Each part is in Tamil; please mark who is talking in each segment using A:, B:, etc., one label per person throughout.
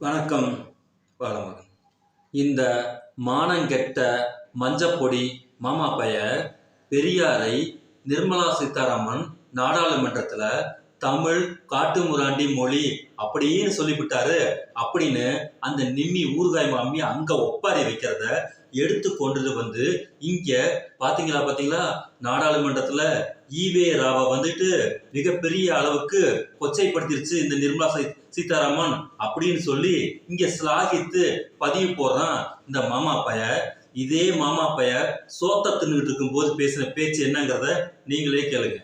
A: வணக்கம் வளமகன். இந்த மானங்கெட்ட மஞ்சப்பொடி மாமா பெயர் பெரியாரை நிர்மலா சீதாராமன் நாடாளுமன்றத்தில் தமிழ் காட்டுமுராண்டி மொழி அப்படின்னு சொல்லிவிட்டாரு. அப்படின்னு அந்த நிம்மி ஊறுகாய் மாமி அங்க ஒப்பாரி வைக்கிறத எடுத்து கொண்டுட்டு வந்து இங்க பாத்தீங்களா பாத்தீங்களா? நாடாளுமன்றத்துல ஈவே ராவை வந்துட்டு மிகப்பெரிய அளவுக்கு கொச்சைப்படுத்திருச்சு இந்த நிர்மலா சீ- சீதாராமன் அப்படின்னு சொல்லி இங்க சிலாகித்து பதிவு போடுறான் இந்த மாமா பைய. இதே மாமா பைய சோத்த தின்னுட்டு இருக்கும் போது பேசின பேச்சு என்னங்கிறத நீங்களே கேளுங்க.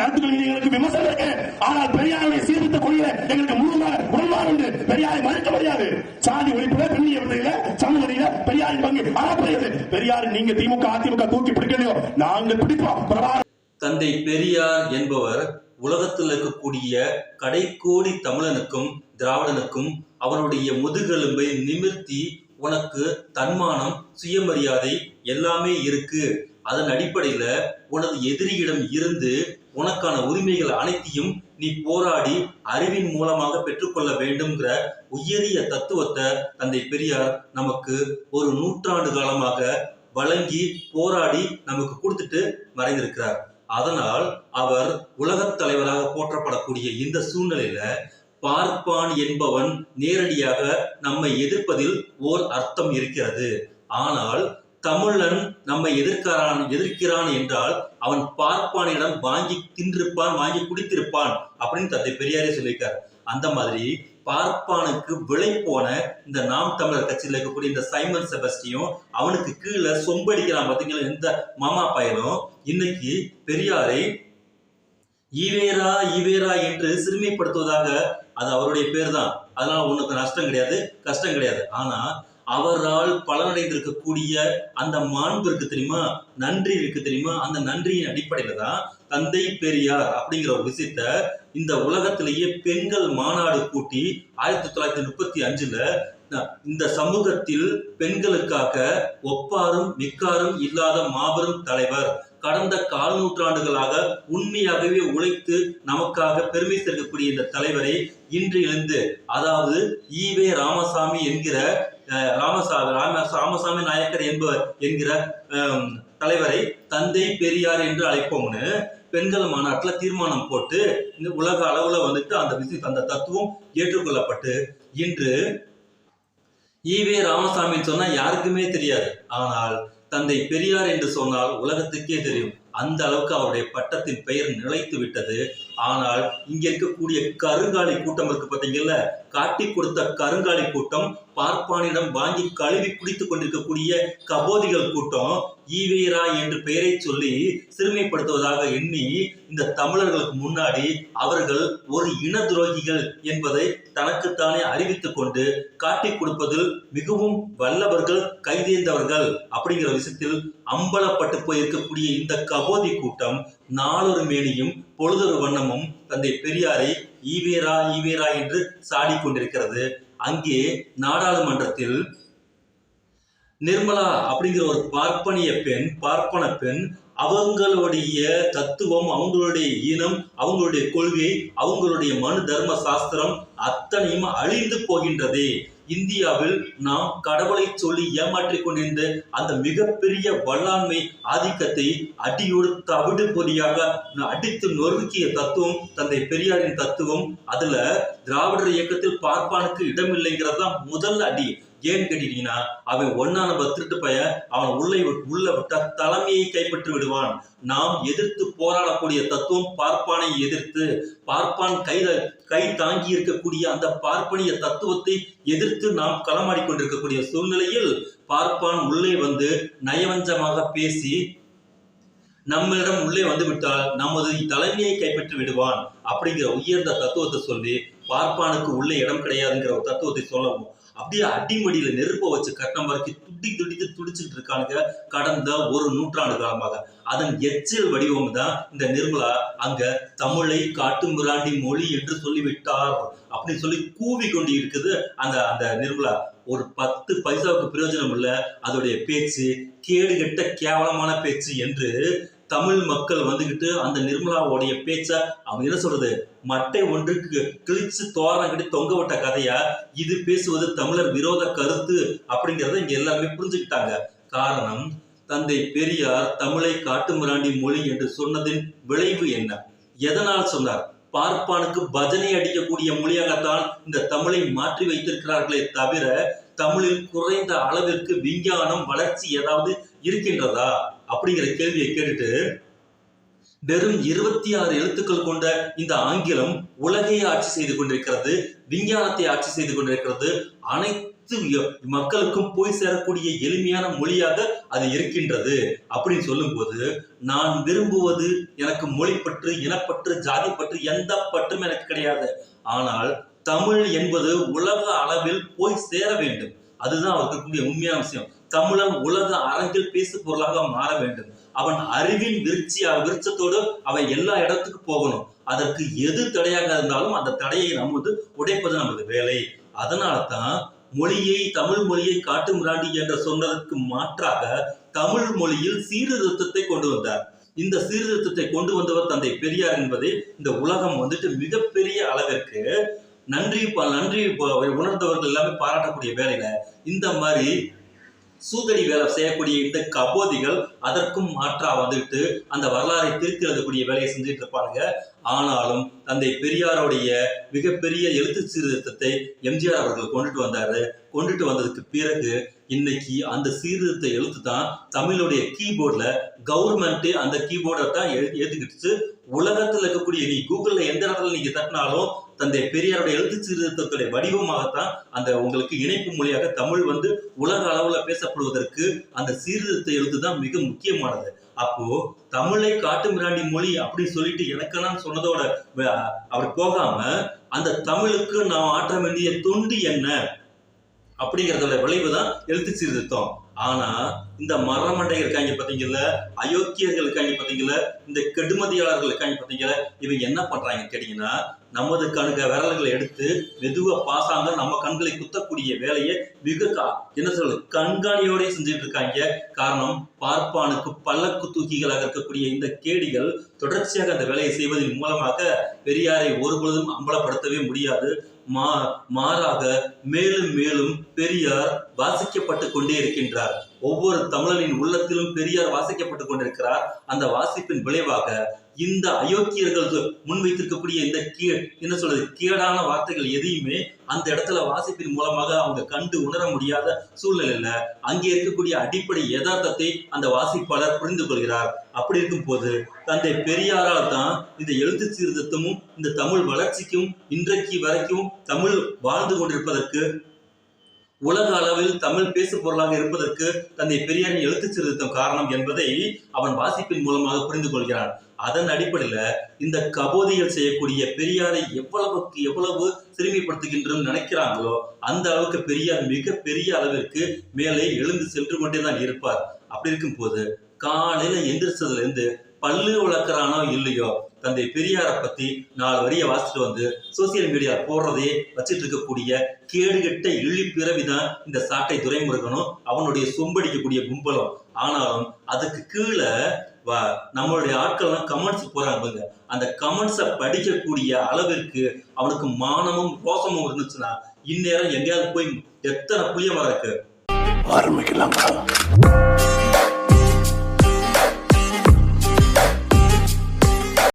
B: கருத்துக்கள் மீது எங்களுக்கு விமர்சனம் இருக்கு ஆனால் பெரியாருடைய சீர்திருத்த கொள்கையில எங்களுக்கு முழுமா உடன்பாடு உண்டு. பெரியாரை மறுக்க முடியாது. சாதி ஒழிப்புல பெண்ணிய விடுதலையில சமூகத்தில பெரியாரின் பங்கு அளப்படுகிறது பெரியார் நீங்க திமுக அதிமுக தூக்கி பிடிக்கலையோ? நாங்க பிடிப்போம். பிரபாகரன்
A: தந்தை பெரியார் என்பவர் உலகத்தில் இருக்கக்கூடிய கடைக்கோடி தமிழனுக்கும் திராவிடனுக்கும் அவனுடைய முதுகெலும்பை நிமிர்த்தி உனக்கு தன்மானம் சுயமரியாதை எல்லாமே இருக்கு. அதன் அடிப்படையில உனது எதிரியிடம் இருந்து உனக்கான உரிமைகள் அனைத்தையும் நீ போராடி அறிவின் மூலமாக பெற்றுக்கொள்ள வேண்டும்ங்கிற உயரிய தத்துவத்தை தந்தை பெரியார் நமக்கு ஒரு நூற்றாண்டு காலமாக வழங்கி போராடி நமக்கு கொடுத்துட்டு மறைந்திருக்கிறார். அதனால் அவர் உலகத் தலைவராக போற்றப்படக்கூடிய இந்த சூழ்நிலையில பார்ப்பான் என்பவன் நேரடியாக நம்மை எதிர்ப்பதில் ஓர் அர்த்தம் இருக்கிறது. ஆனால் தமிழன் நம்மை எதிர்க்கிறான் எதிர்க்கிறான் என்றால் அவன் பார்ப்பானிடம் வாங்கி தின்றிருப்பான் வாங்கி குடித்திருப்பான் அப்படின்னு தந்தை பெரியாரே சொல்லியிருக்கார். அந்த மாதிரி பார்ப்பானுக்கு விலை போன இந்த நாம் தமிழர் கட்சியில் இருக்கக்கூடிய இந்த சைமன் செபஸ்டியும் அவனுக்கு கீழே சொம்படிக்கிறான் பார்த்தீங்களா இந்த மாமா பையனும். இன்னைக்கு பெரியாரை ஈவேரா ஈவேரா என்று சிறுமைப்படுத்துவதாக அது அவருடைய பேர் தான் அதனால உனக்கு நஷ்டம் கிடையாது கஷ்டம் கிடையாது. ஆனா அவரால் பலனடைந்திருக்கக்கூடிய அந்த மாண்பு இருக்கு தெரியுமா? நன்றி இருக்கு தெரியுமா? அந்த நன்றியின் அடிப்படையில தான் தந்தை பெரியார் அப்படிங்கிற ஒரு விஷயத்த இந்த உலகத்திலேயே பெண்கள் மாநாடு கூட்டி ஆயிரத்தி தொள்ளாயிரத்தி முப்பத்தி அஞ்சுல இந்த சமூகத்தில் பெண்களுக்காக ஒப்பாரும் மிக்காரும் இல்லாத மாபெரும் தலைவர் கடந்த கால் நூற்றாண்டுகளாக உண்மையாகவே உழைத்து நமக்காக பெருமை சேர்க்கக்கூடிய இந்த தலைவரை இன்று எழுந்து அதாவது ஈவே ராமசாமி என்கிற அஹ், ராமசாமி ராம ராமசாமி நாயக்கர் என்பவர் என்கிற அஹ், தலைவரை தந்தை பெரியார் என்று அழைப்போம்னு பெண்கள் மாநாட்டுல தீர்மானம் போட்டு இந்த உலக அளவுல வந்துட்டு அந்த விஷயம் அந்த தத்துவம் ஏற்றுக்கொள்ளப்பட்டு இன்று ஈவே ராமசாமின்னு சொன்னா யாருக்குமே தெரியாது. ஆனால் தந்தை பெரியார் என்று சொன்னால் உலகத்துக்கே தெரியும். அந்த அளவுக்கு அவருடைய பட்டத்தின் பெயர் நிலைத்து விட்டது. ஆனால் இங்க இருக்கக்கூடிய கருங்காலி கூட்டம் இருக்கு பார்த்தீங்கல்ல காட்டி கொடுத்த கருங்காலி கூட்டம் பார்ப்பானிடம் வாங்கி கழுவி குடித்துக் கொண்டிருக்கக்கூடிய கபோதிகள் கூட்டம் ஈவேரா என்று பெயரை சொல்லி சிறுமைப்படுத்துவதாக எண்ணி இந்த தமிழர்களுக்கு முன்னாடி அவர்கள் ஒரு இன துரோகிகள் என்பதை தனக்குத்தானே அறிவித்துக் கொண்டு காட்டிக் கொடுப்பதில் மிகவும் வல்லவர்கள் கைதேர்ந்தவர்கள் அப்படிங்கிற விஷயத்தில் அம்பலப்பட்டு போயிருக்கக்கூடிய இந்த கபோதி கூட்டம் நாளொரு மேனியும் பொழுதொரு வண்ணமும் தந்தை பெரியாரை ஈவேரா ஈவேரா என்று சாடிக் கொண்டிருக்கிறது. அங்கே நாடாளுமன்றத்தில் நிர்மலா அப்படிங்கிற ஒரு பார்ப்பனிய பெண் பார்ப்பன பெண் அவங்களுடைய தத்துவம் அவங்களுடைய இனம் அவங்களுடைய கொள்கை அவங்களுடைய மனு தர்ம சாஸ்திரம் அத்தனையும் அழிந்து போகின்றதே. இந்தியாவில் நாம் கடவுளை சொல்லி ஏமாற்றிக் கொண்டிருந்த அந்த மிகப்பெரிய வல்லாண்மை ஆதிக்கத்தை அடியோடு தவிடு பொடியாக அடித்து நொறுக்கிய தத்துவம் தந்தை பெரியாரின் தத்துவம் அதுல திராவிடர் இயக்கத்தில் பார்ப்பானுக்கு இடமில்லைங்கிறது தான் முதல் அடி. ஏன்னு கேட்டீங்கன்னா அவன் ஒன்னா நம்பர் திருட்டு பைய அவன் உள்ளே உள்ள விட்டா தலைமையை கைப்பற்றி விடுவான். நாம் எதிர்த்து போராடக்கூடிய தத்துவம் பார்ப்பானை எதிர்த்து பார்ப்பான் கைத கை தாங்கி இருக்கக்கூடிய அந்த பார்ப்பனிய தத்துவத்தை எதிர்த்து நாம் களமாடிக் கொண்டிருக்கக்கூடிய சூழ்நிலையில் பார்ப்பான் உள்ளே வந்து நயவஞ்சமாக பேசி நம்மிடம் உள்ளே வந்து விட்டால் நமது தலைமையை கைப்பற்றி விடுவான் அப்படிங்கிற உயர்ந்த தத்துவத்தை சொல்லி பார்ப்பானுக்கு உள்ளே இடம் கிடையாதுங்கிற ஒரு தத்துவத்தை சொல்லவும் அப்படியே அடிமடியில நெருப்ப வச்சு கட்டின மாதிரி துடி துடித்து துடிச்சுட்டு இருக்கானுங்க கடந்த ஒரு நூற்றாண்டு காலமாக. அதன் எச்சில் வடிவம் தான் இந்த நிர்மலா அங்க தமிழை காட்டுமிராண்டி மொழி என்று சொல்லிவிட்டார் அப்படின்னு சொல்லி கூவி கொண்டு இருக்குது அந்த அந்த நிர்மலா. ஒரு பத்து பைசாவுக்கு பிரயோஜனம் இல்ல. அதோடைய பேச்சு கேடு கெட்ட கேவலமான பேச்சு என்று தமிழ் மக்கள் வந்துகிட்டு அந்த நிர்மலாவுடைய பேச்ச அவங்க என்ன சொல்றது? மட்டை ஒன்றுக்கு கிழிச்சு தோரணம் கட்டி தொங்க விட்ட கதையா? இது பேசுவது தமிழர் விரோத கருத்து அப்படிங்கறத இங்க எல்லாருமே புரிஞ்சுக்கிட்டாங்க. காரணம் தந்தை பெரியார் தமிழை காட்டுமிராண்டி மொழி என்று சொன்னதின் விளைவு என்ன? எதனால் சொன்னார்? பார்ப்பானுக்கு பஜனை அடிக்கக்கூடிய மொழியாகத்தான் இந்த தமிழை மாற்றி வைத்திருக்கிறார்களே தவிர தமிழில் குறைந்த அளவிற்கு விஞ்ஞானம் வளர்ச்சி ஏதாவது இருக்கின்றதா? அப்படிங்கிற கேள்வியை கேட்டுட்டு வெறும் இருபத்தி ஆறு எழுத்துக்கள் கொண்ட இந்த ஆங்கிலம் உலகையே ஆட்சி செய்து கொண்டிருக்கிறது. விஞ்ஞானத்தை ஆட்சி செய்து கொண்டிருக்கிறது. அனைத்து மக்களுக்கும் போய் சேரக்கூடிய எளிமையான மொழியாக அது இருக்கின்றது. அப்படின்னு சொல்லும்போது நான் விரும்புவது எனக்கு மொழிப்பற்று இனப்பற்று ஜாதிப்பற்று எந்த பற்றும் எனக்கு கிடையாது. ஆனால் தமிழ் என்பது உலக அளவில் போய் சேர வேண்டும். அதுதான் அவருக்கு உண்மையான விஷயம். தமிழன் உலக அரங்கில் பேசு பொருளாக மாற வேண்டும். அவன் அறிவின் விருட்சி விருச்சத்தோடு அவன் எல்லா இடத்துக்கு போகணும். அதற்கு எது தடையாக இருந்தாலும் அந்த தடையை நம்ம வந்து உடைப்பது நமது வேலை. அதனால தான் மொழியை தமிழ் மொழியை காட்டு மிராண்டி என்று சொன்னதற்கு மாற்றாக தமிழ் மொழியில் சீர்திருத்தத்தை கொண்டு வந்தார். இந்த சீர்திருத்தத்தை கொண்டு வந்தவர் தந்தை பெரியார் என்பதை இந்த உலகம் வந்துட்டு மிகப்பெரிய அளவிற்கு நன்றி ப- நன்றி உணர்ந்தவர்கள் எல்லாமே பாராட்டக்கூடிய வேலையில. இந்த மாதிரி சூதடி வேலை செய்யக்கூடிய இந்த கபோதிகள் அதற்கும் மாற்றா வந்துட்டு அந்த வரலாறை திருத்தி எழுதக்கூடிய வேலையை செஞ்சுட்டு இருப்பானுங்க. ஆனாலும் தந்தை பெரியாருடைய மிகப்பெரிய எழுத்து சீர்திருத்தத்தை எம்ஜிஆர் அவர்கள் கொண்டுட்டு வந்தாரு. கொண்டுட்டு வந்ததுக்கு பிறகு இன்னைக்கு அந்த சீர்திருத்த எழுத்து தான் தமிழுடைய கீபோர்ட்ல கவர்மெண்ட்டே அந்த கீபோர்டை தான் எழு- ஏத்துக்கிட்டு உலகத்துல இருக்கக்கூடிய நீ கூகுள்ல எந்த இடத்துல நீங்க தட்டினாலும் தந்தை பெரியாருடைய எழுத்து சீர்திருத்தத்துடைய வடிவமாகத்தான் அந்த உங்களுக்கு இணைப்பு மொழியாக தமிழ் வந்து உலக அளவில் பேசப்படுவதற்கு அந்த சீர்திருத்த எழுத்து தான் மிக முக்கியமானது. அப்போ தமிழை காட்டு மிராண்டி மொழி அப்படின்னு சொல்லிட்டு எனக்கெல்லாம் சொன்னதோட அவர் போகாம அந்த தமிழுக்கு நாம் ஆற்ற வேண்டிய தொண்டு என்ன? அப்படிங்கறதோட விளைவு தான் எழுத்து சீர்திருத்தம். ஆனா இந்த மரமண்டை இருக்காங்க பாத்தீங்கல்ல அயோக்கியர்கள் இருக்காங்க பாத்தீங்கல்ல இந்த கெடுமதியாளர்கள் இருக்காங்க பாத்தீங்கல்ல இவங்க என்ன பண்றாங்க கேட்டீங்கன்னா நமது கணுக விரல்களை எடுத்து மெதுவா பாசாங்க நம்ம கண்களை குத்தக்கூடிய வேலையை மிக கா- என்ன சொல்றது கண்காணியோட செஞ்சுட்டு இருக்காங்க. காரணம் பார்ப்பானுக்கு பல்லக்கு தூக்கிகளாக இருக்கக்கூடிய இந்த கேடிகள் தொடர்ச்சியாக அந்த வேலையை செய்வதன் மூலமாக பெரியாரை ஒருபொழுதும் அம்பலப்படுத்தவே முடியாது. மாறாக மேலும் மேலும் பெரியார் வாசிக்கப்பட்டு கொண்டே இருக்கின்றார். ஒவ்வொரு தமிழனின் உள்ளத்திலும் பெரியார் வாசிக்கப்பட்டுக் கொண்டிருக்கிறார். அந்த வாசிப்பின் விளைவாக இந்த அயோக்கியர்கள் முன்வைத்திருக்கக்கூடிய இந்த கீ என்ன சொல்றது கீழான வார்த்தைகள் எதையுமே அந்த இடத்துல வாசிப்பின் மூலமாக அவங்க கண்டு உணர முடியாத சூழ்நிலையில அங்கே இருக்கக்கூடிய அடிப்படை யதார்த்தத்தை அந்த வாசிப்பாளர் புரிந்து கொள்கிறார். அப்படி இருக்கும் போது தந்தை பெரியாரால் தான் இந்த எழுத்து சீர்திருத்தமும் இந்த தமிழ் வளர்ச்சிக்கும் இன்றைக்கு வரைக்கும் தமிழ் வாழ்ந்து கொண்டிருப்பதற்கு உலக அளவில் தமிழ் பேசு பொருளாக இருப்பதற்கு தந்தை பெரியாரின் எழுத்து சீர்திருத்தம் காரணம் என்பதை அவன் வாசிப்பின் மூலமாக புரிந்து கொள்கிறான் அதன் அடிப்படையில இந்த கபோதிகள் செய்யக்கூடிய பெரியாரை எவ்வளவுக்கு எவ்வளவு சிறுமிப்படுத்துகின்றோம் நினைக்கிறாங்களோ அந்த அளவுக்கு பெரியார் மிக பெரிய அளவிற்கு மேலே எழுந்து சென்று கொண்டே தான் இருப்பார். அப்படி இருக்கும் போது காலையில எந்திரிச்சதுல இருந்து பல்லு வளர்க்குறானோ இல்லையோ? தந்தை பெரியாரை பத்தி நாலு வரியை வாசிட்டு வந்து சோசியல் மீடியா போடுறதே வச்சிட்டு இருக்கக்கூடிய கேடுகட்ட இழி பிறவிதான் இந்த சாட்டை துரைமுருகனும் அவனுடைய சொம்படிக்கக்கூடிய கும்பலும். ஆனாலும் அதுக்கு கீழே வ- நம்மளுடைய ஆட்கள்லாம் கமெண்ட்ஸ் போறாங்க பாருங்க. அந்த கமெண்ட்ஸை படிக்கக்கூடிய அளவிற்கு அவனுக்கு மானமும் ரோசமும் இருந்துச்சுன்னா இந்நேரம் எங்கேயாவது போய் எத்தனை புளிய மரம் இருக்கு
B: ஆரம்பிக்கலாம்